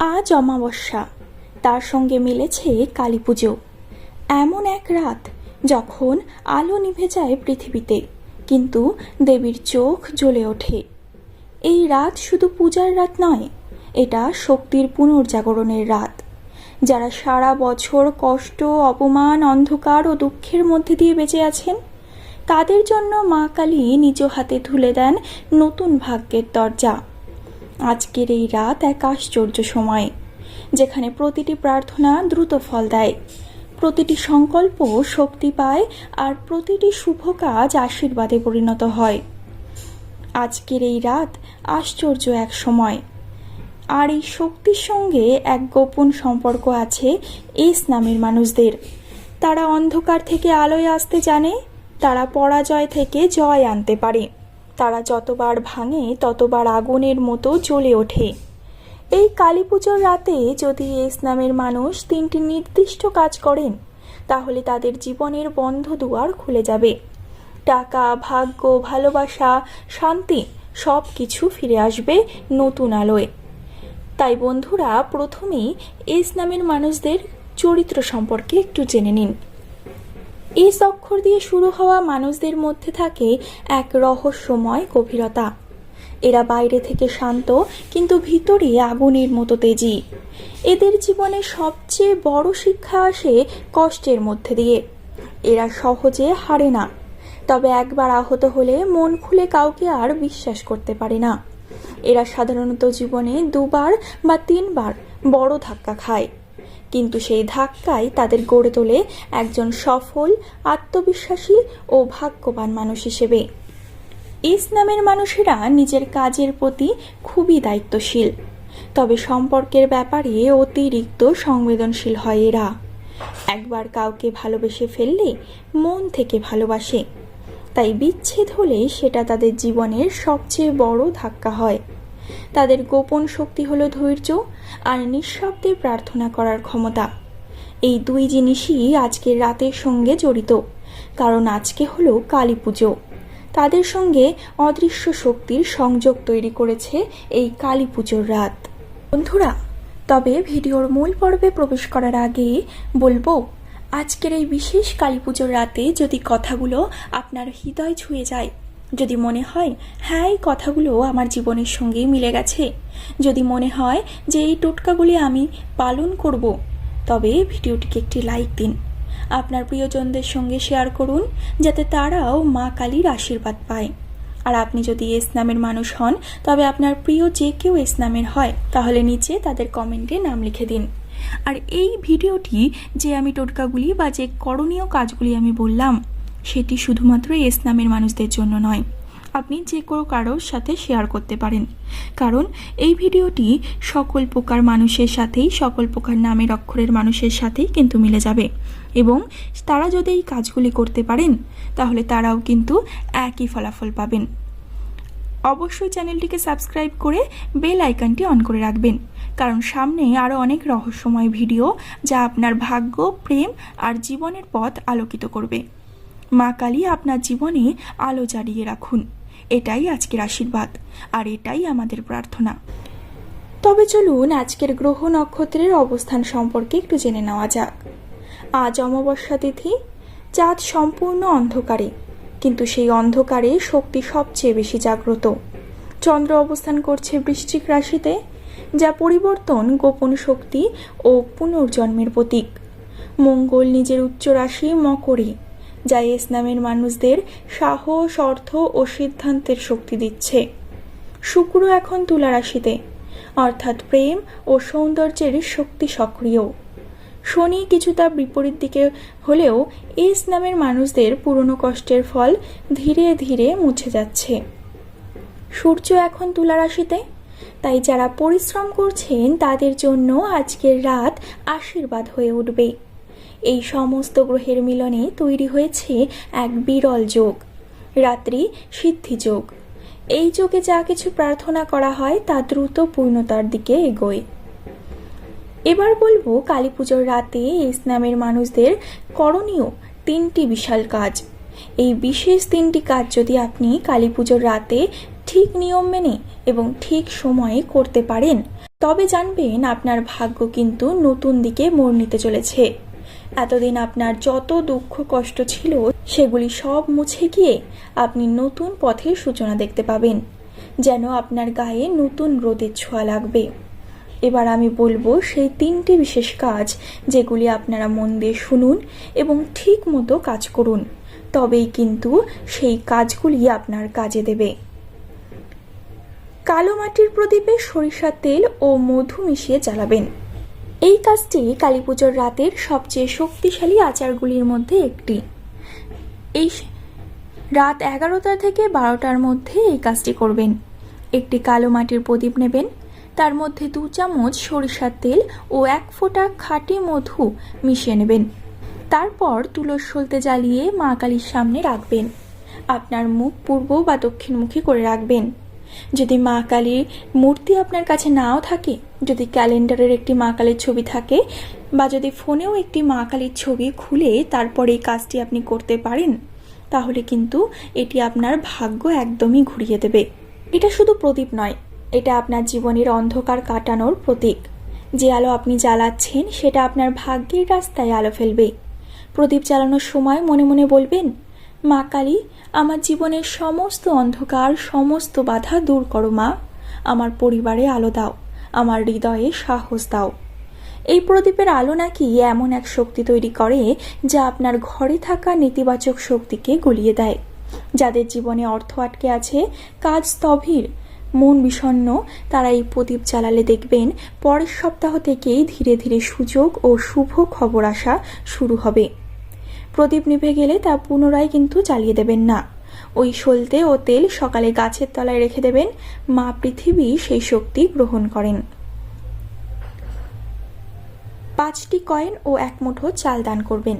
আজ অমাবস্যা। তার সঙ্গে মিলেছে কালী পুজো এমন এক রাত যখন আলো নিভে যায় পৃথিবীতে, কিন্তু দেবীর চোখ জ্বলে ওঠে। এই রাত শুধু পূজার রাত নয়, এটা শক্তির পুনর্জাগরণের রাত। যারা সারা বছর কষ্ট, অপমান, অন্ধকার ও দুঃখের মধ্যে দিয়ে বেঁচে আছেন, তাদের জন্য মা কালী নিজ হাতে তুলে দেন নতুন ভাগ্যের দরজা। আজকের এই রাত এক আশ্চর্য সময়, যেখানে প্রতিটি প্রার্থনা দ্রুত ফল দেয়। প্রতিটি সংকল্প শক্তি পায় আর প্রতিটি শুভ কাজ আশীর্বাদে পরিণত হয়। আজকের এই রাত আশ্চর্য এক সময়। আর এই শক্তির সঙ্গে এক গোপন সম্পর্ক আছে এস নামের মানুষদের। তারা অন্ধকার থেকে আলোয় আসতে জানে, তারা পরাজয় থেকে জয় আনতে পারে। তারা যতবার ভাঙে, ততবার আগুনের মতো জ্বলে ওঠে। এই কালী পুজোর রাতে যদি এস নামের মানুষ তিনটি নির্দিষ্ট কাজ করেন, তাহলে তাদের জীবনের বন্ধ দুয়ার খুলে যাবে। টাকা, ভাগ্য, ভালোবাসা, শান্তি সব কিছু ফিরে আসবে নতুন আলোয়। তাই বন্ধুরা, প্রথমেই এস নামের মানুষদের চরিত্র সম্পর্কে একটু জেনে নিন। এস অক্ষর দিয়ে শুরু হওয়া মানুষদের মধ্যে থাকে এক রহস্যময় গভীরতা। এরা বাইরে থেকে শান্ত, কিন্তু ভিতরে আগুনের মতো তেজি। এদের জীবনে সবচেয়ে বড় শিক্ষা আসে কষ্টের মধ্যে দিয়ে। এরা সহজে হারে না, তবে একবার আহত হলে মন খুলে কাউকে আর বিশ্বাস করতে পারে না। এরা সাধারণত জীবনে দুবার বা তিনবার বড় ধাক্কা খায়। কিন্তু সেই ধাক্কাই তাদের গড়ে তোলে একজন সফল, আত্মবিশ্বাসী ও ভাগ্যবান মানুষ হিসেবে। ইস নামের মানুষেরা নিজের কাজের প্রতি খুবই দায়িত্বশীল। তবে সম্পর্কের ব্যাপারে অতিরিক্ত সংবেদনশীল হয় এরা। একবার কাউকে ভালোবেসে ফেললে মন থেকে ভালোবাসে। তাই বিচ্ছেদ হলে সেটা তাদের জীবনের সবচেয়ে বড় ধাক্কা হয়। তাদের গোপন শক্তি হলো ধৈর্য আর নিঃশব্দে প্রার্থনা করার ক্ষমতা। এই দুই জিনিসই আজকের রাতের সঙ্গে জড়িত, কারণ আজকে হলো কালী পুজো। তাদের সঙ্গে অদৃশ্য শক্তির সংযোগ তৈরি করেছে এই কালী পুজোর রাত। বন্ধুরা, তবে ভিডিওর মূল পর্বে প্রবেশ করার আগে বলব, আজকের এই বিশেষ কালী পুজোর রাতে যদি কথাগুলো আপনার হৃদয় ছুঁয়ে যায় যদি মনে হয় হ্যাঁ এই কথাগুলো আমার জীবনের সঙ্গেই মিলে গেছে। যদি মনে হয় যে এই টোটকাগুলি আমি পালন করব, তবে ভিডিওটিকে একটি লাইক দিন। আপনার প্রিয়জনদের সঙ্গে শেয়ার করুন, যাতে তারাও মা কালীর আশীর্বাদ পায়। আর আপনি যদি এস নামের মানুষ হন, তবে আপনার প্রিয় যে কেউ এস নামের হয়, তাহলে নিচে তাদের কমেন্টে নাম লিখে দিন। আর এই ভিডিওটি যে আমি টোটকাগুলি বা যে করণীয় কাজগুলি আমি বললাম সেটি শুধুমাত্র এস নামের মানুষদের জন্য নয়। আপনি যে কোনো কারোর সাথে শেয়ার করতে পারেন। কারণ এই ভিডিওটি সকল প্রকার মানুষের সাথেই, সকল প্রকার নামের অক্ষরের মানুষের সাথেই কিন্তু মিলে যাবে। এবং তারা যদি এই কাজগুলি করতে পারেন, তাহলে তারাও কিন্তু একই ফলাফল পাবেন। অবশ্যই চ্যানেলটিকে সাবস্ক্রাইব করে বেল আইকনটি অন করে রাখবেন। কারণ সামনে আরও অনেক রহস্যময় ভিডিও যা আপনার ভাগ্য, প্রেম আর জীবনের পথ আলোকিত করবে। মা কালী আপনার জীবনে আলো জ্বালিয়ে রাখুন। এটাই আজকের আশীর্বাদ, আর এটাই আমাদের প্রার্থনা। তবে চলুন আজকের গ্রহ নক্ষত্রের অবস্থান সম্পর্কে একটু জেনে নেওয়া যাক। আজ অমাবস্যা তিথি, চাঁদ সম্পূর্ণ অন্ধকারে, কিন্তু সেই অন্ধকারে শক্তি সবচেয়ে বেশি জাগ্রত। চন্দ্র অবস্থান করছে বৃশ্চিক রাশিতে, যা পরিবর্তন গোপন শক্তি ও পুনর্জন্মের প্রতীক। মঙ্গল নিজের উচ্চ রাশি মকরে যা ইসলামের মানুষদের সাহস, অর্থ ও সিদ্ধান্তের শক্তি দিচ্ছে। শুক্র এখন তুলা রাশিতে। অর্থাৎ প্রেম ও সৌন্দর্যের শক্তি সক্রিয়। শনি কিছুটা বিপরীত দিকে হলেও এস নামের মানুষদের পুরনো কষ্টের ফল ধীরে ধীরে মুছে যাচ্ছে। সূর্য এখন তুলা রাশিতে। তাই যারা পরিশ্রম করছেন তাদের জন্য আজকের রাত আশীর্বাদ হয়ে উঠবে। এই সমস্ত গ্রহের মিলনে তৈরি হয়েছে এক বিরল যোগ, রাত্রি সিদ্ধি যোগ। এই যোগে যা কিছু প্রার্থনা করা হয় তা দ্রুত পূর্ণতার দিকে এগোয়। এবার বলব কালী পুজোর রাতে ইসলামের মানুষদের করণীয় তিনটি বিশাল কাজ। এই বিশেষ তিনটি কাজ যদি আপনি কালী পুজোর রাতে ঠিক নিয়ম মেনে এবং ঠিক সময়ে করতে পারেন, তবে জানবেন আপনার ভাগ্য কিন্তু নতুন দিকে মোড় নিতে চলেছে। এতদিন আপনার যত দুঃখ কষ্ট ছিল, সেগুলি সব মুছে গিয়ে আপনি নতুন পথের সূচনা দেখতে পাবেন, যেন আপনার গায়ে নতুন রোদের ছোঁয়া লাগবে। এবার আমি বলব সেই তিনটি বিশেষ কাজ, যেগুলি আপনারা মন দিয়ে শুনুন এবং ঠিক মতো কাজ করুন। তবেই কিন্তু সেই কাজগুলি আপনার কাজে দেবে। কালো মাটির প্রদীপে সরিষার তেল ও মধু মিশিয়ে জ্বালাবেন। এই কাজটি কালী পুজোর রাতের সবচেয়ে শক্তিশালী আচারগুলির মধ্যে একটি। এই রাত এগারোটা থেকে বারোটার মধ্যে এই কাজটি করবেন। একটি কালো মাটির প্রদীপ নেবেন। তার মধ্যে দু চামচ সরিষার তেল ও এক ফোঁটা খাঁটি মধু মিশিয়ে নেবেন। তারপর তুলস সলতে জ্বালিয়ে মা কালীর সামনে রাখবেন। আপনার মুখ পূর্ব বা দক্ষিণমুখী করে রাখবেন। যদি মা কালীর মূর্তি আপনার কাছে নাও থাকে যদি ক্যালেন্ডারের একটি মা কালীর ছবি থাকে বা যদি ফোনেও একটি মা কালীর ছবি খুলে তারপর এই কাজটি আপনি করতে পারেন, তাহলে কিন্তু এটি আপনার ভাগ্য একদমই ঘুরিয়ে দেবে। এটা শুধু প্রদীপ নয়, এটা আপনার জীবনের অন্ধকার কাটানোর প্রতীক। যে আলো আপনি জ্বালাচ্ছেন, সেটা আপনার ভাগ্যের রাস্তায় আলো ফেলবে। প্রদীপ জ্বালানোর সময় মনে মনে বলবেন মা কালী আমার জীবনের সমস্ত অন্ধকার, সমস্ত বাধা দূর করো মা, আমার পরিবারে আলো দাও। আমার হৃদয়ে সাহস দাও। এই প্রদীপের আলো নাকি এমন এক শক্তি তৈরি করে যা আপনার ঘরে থাকা নেতিবাচক শক্তিকে গলিয়ে দেয়, যাদের জীবনে অর্থ আটকে আছে, কাজ স্থবির, মন বিষণ্ণ তারা এই প্রদীপ জ্বালালে দেখবেন পরের সপ্তাহ থেকেই ধীরে ধীরে সুযোগ ও শুভ খবর আসা শুরু হবে। প্রদীপ নিভে গেলে তা পুনরায় কিন্তু জ্বালিয়ে দেবেন না। ওই সলতে ও তেল সকালে গাছের তলায় রেখে দেবেন। মা পৃথিবী সেই শক্তি গ্রহণ করেন। পাঁচটি কয়েন ও এক মুঠো চাল দান করবেন।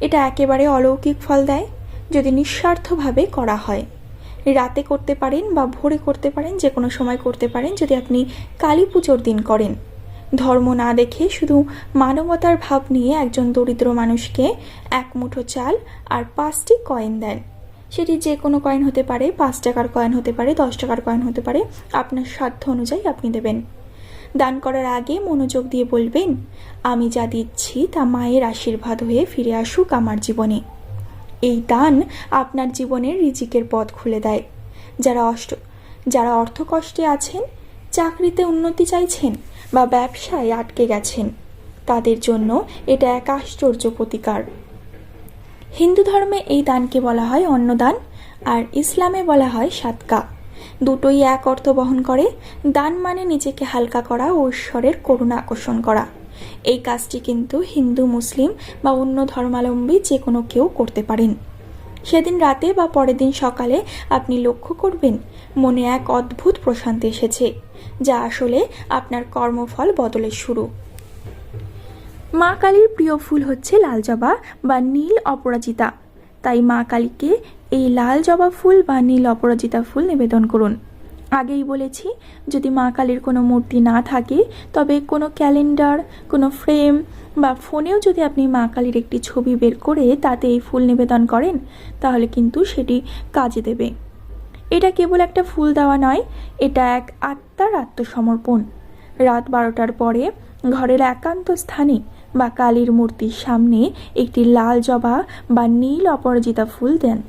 এটা একেবারে অলৌকিক ফল দেয়, যদি নিঃস্বার্থভাবে করা হয়। রাতে করতে পারেন বা ভোরে করতে পারেন, যে কোনো সময় করতে পারেন, যদি আপনি কালী পুজোর দিন করেন। ধর্ম না দেখে শুধু মানবতার ভাব নিয়ে একজন দরিদ্র মানুষকে এক মুঠো চাল আর পাঁচটি কয়েন দেন। সেটি যে কোনো কয়েন হতে পারে, পাঁচ টাকার কয়েন হতে পারে, দশ টাকার কয়েন হতে পারে, আপনার সাধ্য অনুযায়ী আপনি দেবেন। দান করার আগে মনোযোগ দিয়ে বলবেন, আমি যা দিচ্ছি তা মায়ের আশীর্বাদ হয়ে ফিরে আসুক আমার জীবনে। এই দান আপনার জীবনের রিজিকের পথ খুলে দেয়। যারা অষ্ট, যারা অর্থকষ্টে আছেন, চাকরিতে উন্নতি চাইছেন বা ব্যবসায় আটকে গেছেন, তাদের জন্য এটা এক আশ্চর্য প্রতিকার। হিন্দু ধর্মে এই দানকে বলা হয় অন্নদান আর ইসলামে বলা হয় সাতকা। দুটোই এক অর্থ বহন করে। দান মানে নিজেকে হালকা করা ও ঈশ্বরের করুণা আকর্ষণ করা। এই কাজটি কিন্তু হিন্দু, মুসলিম বা অন্য ধর্মাবলম্বী যে কোনো কেউ করতে পারেন। সেদিন রাতে বা পরের দিন সকালে আপনি লক্ষ্য করবেন, মনে এক অদ্ভুত প্রশান্তি এসেছে, যা আসলে আপনার কর্মফল বদলের শুরু। মা কালীর প্রিয় ফুল হচ্ছে লাল জবা বা নীল অপরাজিতা। তাই মা কালীকে এই লাল জবা ফুল বা নীল অপরাজিতা ফুল নিবেদন করুন। আগেই বলেছি, যদি মা কালীর কোনো মূর্তি না থাকে, তবে কোনো ক্যালেন্ডার, কোনো ফ্রেম বা ফোনেও যদি আপনি মা কালীর একটি ছবি বের করে তাতে এই ফুল নিবেদন করেন, তাহলে কিন্তু সেটি কাজে দেবে। এটা কেবল একটা ফুল দেওয়া নয়, এটা এক আত্মার আত্মসমর্পণ। রাত বারোটার পরে ঘরের একান্ত স্থানে বা কালীর মূর্তির সামনে একটি লাল জবা বা নীল অপরাজিতা ফুল দেন।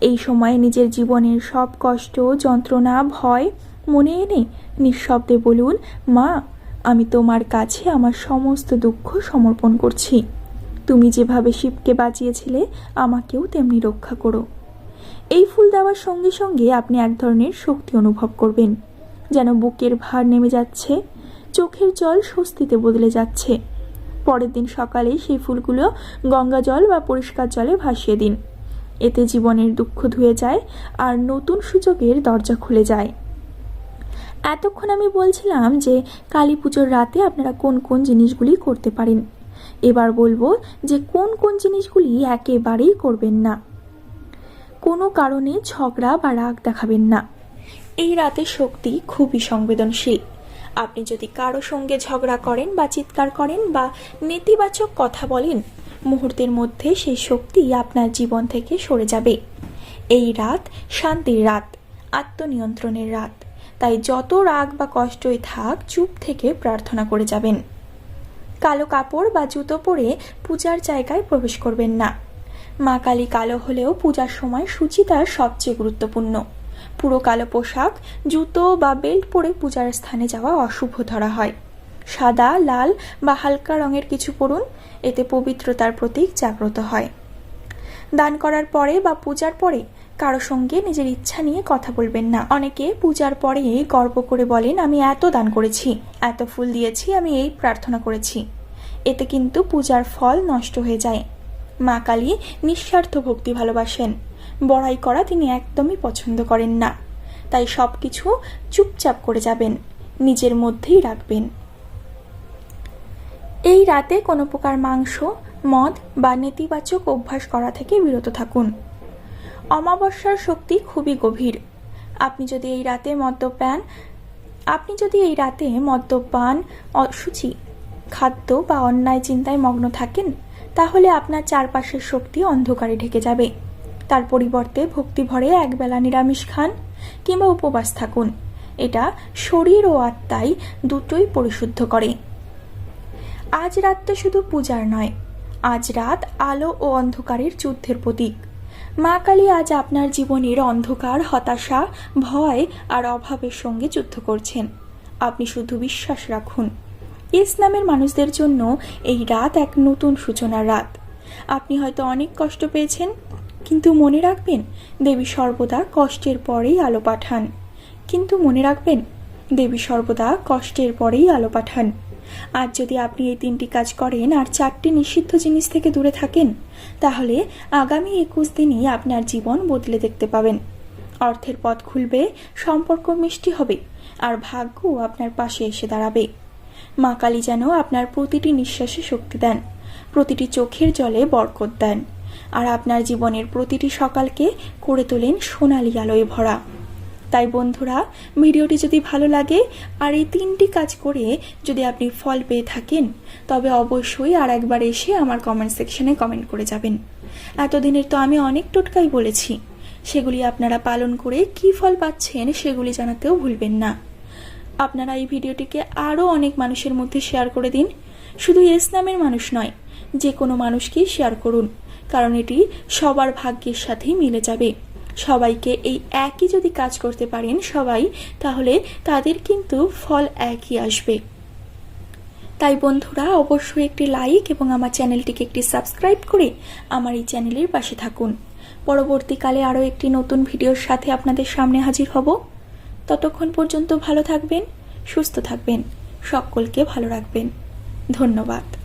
এই সময়ে নিজের জীবনের সব কষ্ট, যন্ত্রণা, ভয় মনে এনে নিঃশব্দে বলুন, মা, আমি তোমার কাছে আমার সমস্ত দুঃখ সমর্পণ করছি। তুমি যেভাবে শিবকে বাঁচিয়েছিলে, আমাকেও তেমনি রক্ষা করো। এই ফুল দেওয়ার সঙ্গে সঙ্গে আপনি এক ধরনের শক্তি অনুভব করবেন। যেন বুকের ভার নেমে যাচ্ছে, চোখের জল স্বস্তিতে বদলে যাচ্ছে। পরের দিন সকালে সেই ফুলগুলো গঙ্গা জল বা পরিষ্কার জলে ভাসিয়ে দিন। এতে জীবনের দুঃখ ধুয়ে যায় আর নতুন সুযোগের দরজা খুলে যায়। এতক্ষণ আমি বলছিলাম যে কালী পুজোর রাতে আপনারা কোন কোন জিনিসগুলি করতে পারেন। এবার বলব যে কোন কোন জিনিসগুলি একেবারেই করবেন না। কোনো কারণে ঝগড়া বা রাগ দেখাবেন না। এই রাতে শক্তি খুবই সংবেদনশীল। আপনি যদি কারও সঙ্গে ঝগড়া করেন বা চিৎকার করেন বা নেতিবাচক কথা বলেন, মুহূর্তের মধ্যে সেই শক্তি আপনার জীবন থেকে সরে যাবে। এই রাত শান্তির রাত, আত্মনিয়ন্ত্রণের রাত। তাই যত রাগ বা কষ্টই থাক, চুপ থেকে প্রার্থনা করে যাবেন। কালো কাপড় বা জুতো পরে পূজার জায়গায় প্রবেশ করবেন না। মা কালী কালো হলেও পূজার সময় সুচিতা সবচেয়ে গুরুত্বপূর্ণ। পুরো কালো পোশাক, জুতো বা বেল্ট পরে পূজার স্থানে যাওয়া অশুভ ধরা হয়। সাদা, লাল বা হালকা রঙের কিছু পরুন, এতে পবিত্রতার প্রতীক জাগ্রত হয়। দান করার পরে বা পূজার পরে কারও সঙ্গে নিজের ইচ্ছা নিয়ে কথা বলবেন না। অনেকে পূজার পরে গর্ব করে বলেন, আমি এত দান করেছি, এত ফুল দিয়েছি, আমি এই প্রার্থনা করেছি। এতে কিন্তু পূজার ফল নষ্ট হয়ে যায়। মা কালী নিঃস্বার্থ ভক্তি ভালোবাসেন। বড়াই করা তিনি একদমই পছন্দ করেন না। তাই সব কিছু চুপচাপ করে যাবেন, নিজের মধ্যেই রাখবেন। এই রাতে কোনো প্রকার মাংস, মদ বা নেতিবাচক অভ্যাস করা থেকে বিরত থাকুন। অমাবস্যার শক্তি খুবই গভীর। আপনি যদি এই রাতে মদ্যপান আপনি যদি এই রাতে মদ্যপান অসুচি খাদ্য বা অন্যায় চিন্তায় মগ্ন থাকেন, তাহলে আপনার চারপাশের শক্তি অন্ধকারে ঢেকে যাবে। তার পরিবর্তে ভক্তি ভরে একবেলা নিরামিষ খান কিংবা উপবাস থাকুন। এটা শরীর ও আত্মাই দুটোই পরিশুদ্ধ করে। আজ রাতটা শুধু পূজার নয়, আজ রাত আলো ও অন্ধকারের যুদ্ধের প্রতীক। মা কালী আজ আপনার জীবনের অন্ধকার, হতাশা, ভয় আর অভাবের সঙ্গে যুদ্ধ করছেন। আপনি শুধু বিশ্বাস রাখুন। ইসলামের মানুষদের জন্য এই রাত এক নতুন সূচনার রাত। আপনি হয়তো অনেক কষ্ট পেয়েছেন কিন্তু মনে রাখবেন, দেবী সর্বদা কষ্টের পরেই আলো পাঠান। কিন্তু মনে রাখবেন, দেবী সর্বদা কষ্টের পরেই আলো পাঠান। আজ যদি আপনি এই তিনটি কাজ করেন আর চারটি নিষিদ্ধ জিনিস থেকে দূরে থাকেন, তাহলে আগামী একুশ দিনই আপনার জীবন বদলে দেখতে পাবেন। অর্থের পথ খুলবে, সম্পর্ক মিষ্টি হবে, আর ভাগ্য আপনার পাশে এসে দাঁড়াবে। মা কালী যেন আপনার প্রতিটি নিঃশ্বাসে শক্তি দেন, প্রতিটি চোখের জলে বরকত দেন। আর আপনার জীবনের প্রতিটি সকালকে করে তোলেন সোনালি আলোয় ভরা। তাই বন্ধুরা, ভিডিওটি যদি ভালো লাগে আর এই তিনটি কাজ করে যদি আপনি ফল পেয়ে থাকেন, তবে অবশ্যই আর একবার এসে আমার কমেন্ট সেকশনে কমেন্ট করে যাবেন। এতদিনের তো আমি অনেক টোটকাই বলেছি, সেগুলি আপনারা পালন করে কি ফল পাচ্ছেন সেগুলি জানাতেও ভুলবেন না। আপনারা এই ভিডিওটিকে আরও অনেক মানুষের মধ্যে শেয়ার করে দিন। শুধু ইসলামের মানুষ নয় যে কোনো মানুষকেই শেয়ার করুন, কারণ এটি সবার ভাগ্যের সাথেই মিলে যাবে। সবাইকে এই একই যদি কাজ করতে পারেন সবাই, তাহলে তাদের কিন্তু ফল একই আসবে। তাই বন্ধুরা, অবশ্যই একটি লাইক এবং আমার চ্যানেলটিকে একটি সাবস্ক্রাইব করে আমার এই চ্যানেলের পাশে থাকুন। পরবর্তীকালে আরও একটি নতুন ভিডিওর সাথে আপনাদের সামনে হাজির হব। ততক্ষণ পর্যন্ত ভালো থাকবেন, সুস্থ থাকবেন, সকলকে ভালো রাখবেন। ধন্যবাদ।